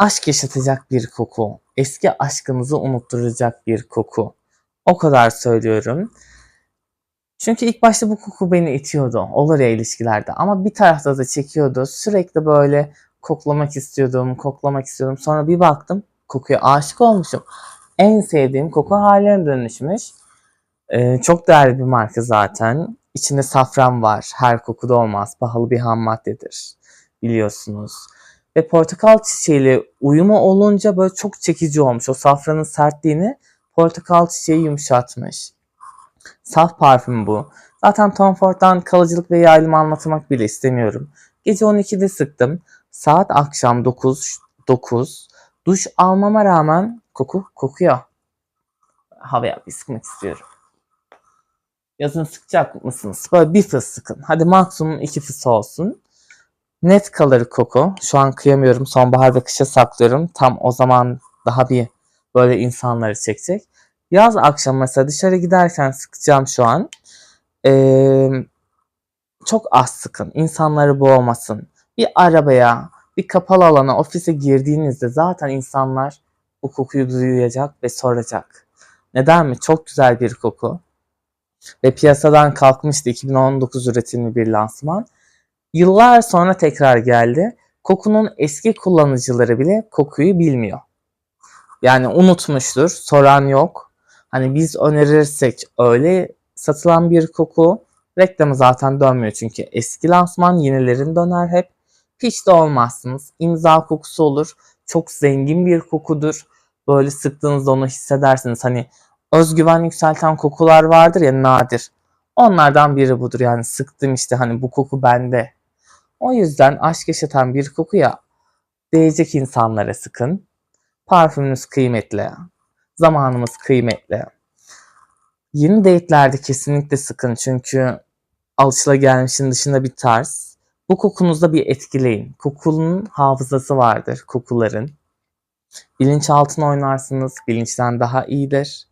aşk yaşatacak bir koku. Eski aşkınızı unutturacak bir koku. O kadar söylüyorum. Çünkü ilk başta bu koku beni itiyordu. Olur ya ilişkilerde. Ama bir tarafta da çekiyordu. Sürekli böyle koklamak istiyordum, koklamak istiyordum. Sonra bir baktım kokuya aşık olmuşum. En sevdiğim koku haline dönüşmüş. Ee, çok değerli bir marka zaten. İçinde safran var. Her kokuda olmaz. Pahalı bir ham maddedir. Biliyorsunuz. Ve portakal çiçeğiyle uyumu olunca böyle çok çekici olmuş. O safranın sertliğini portakal çiçeği yumuşatmış. Saf parfüm bu. Zaten Tom Ford'dan kalıcılık ve yayılımı anlatmak bile istemiyorum. Gece 12'de sıktım. Saat akşam 9, 9. Duş almama rağmen koku kokuyor. Havaya bir sıkmak istiyorum. Yazın sıkacak mısınız? Böyle bir fıs sıkın. Hadi maksimum iki fıs olsun. Net kalır koku. Şu an kıyamıyorum. Sonbahar ve kışa saklıyorum. Tam o zaman daha bir böyle insanları çekecek. Yaz akşam mesela dışarı giderken sıkacağım şu an. Ee, çok az sıkın. İnsanları boğmasın. Bir arabaya, bir kapalı alana, ofise girdiğinizde zaten insanlar bu kokuyu duyacak ve soracak. Neden mi? Çok güzel bir koku. Ve piyasadan kalkmıştı 2019 üretimli bir lansman. Yıllar sonra tekrar geldi. Kokunun eski kullanıcıları bile kokuyu bilmiyor. Yani unutmuştur, soran yok. Hani biz önerirsek öyle satılan bir koku reklamı zaten dönmüyor çünkü eski lansman yenilerin döner hep. Hiç de olmazsınız. İmza kokusu olur. Çok zengin bir kokudur. Böyle sıktığınızda onu hissedersiniz. Hani özgüven yükselten kokular vardır ya nadir. Onlardan biri budur yani sıktım işte hani bu koku bende. O yüzden aşk yaşatan bir kokuya değecek insanlara sıkın. Parfümünüz kıymetli. Zamanımız kıymetli. Yeni date'lerde kesinlikle sıkın çünkü alışılagelmişin dışında bir tarz. Bu kokunuzda bir etkileyin. Kokunun hafızası vardır kokuların. Bilinçaltına oynarsınız. Bilinçten daha iyidir.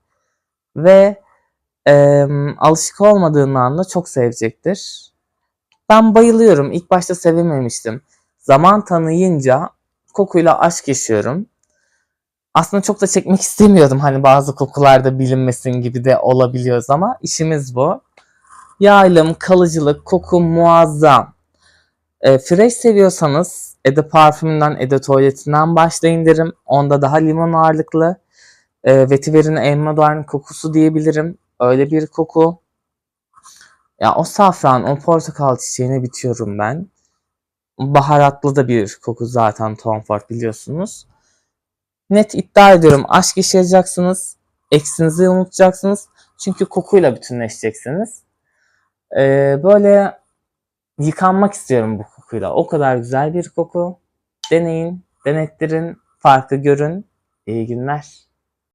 Ve e, alışık olmadığın anda çok sevecektir. Ben bayılıyorum. İlk başta sevememiştim. Zaman tanıyınca kokuyla aşk yaşıyorum. Aslında çok da çekmek istemiyordum. Hani bazı kokularda bilinmesin gibi de olabiliyoruz ama işimiz bu. Yaylım, kalıcılık, koku muazzam. E, fresh seviyorsanız Ede parfümünden, Ede tuvaletinden başlayın derim. Onda daha limon ağırlıklı. E, Vetiver'in en modern kokusu diyebilirim. Öyle bir koku. Ya o safran, o portakal çiçeğine bitiyorum ben. Baharatlı da bir koku zaten Tom Ford biliyorsunuz. Net iddia ediyorum aşk yaşayacaksınız. Eksinizi unutacaksınız. Çünkü kokuyla bütünleşeceksiniz. Ee, böyle yıkanmak istiyorum bu kokuyla. O kadar güzel bir koku. Deneyin, denettirin, farkı görün. İyi günler.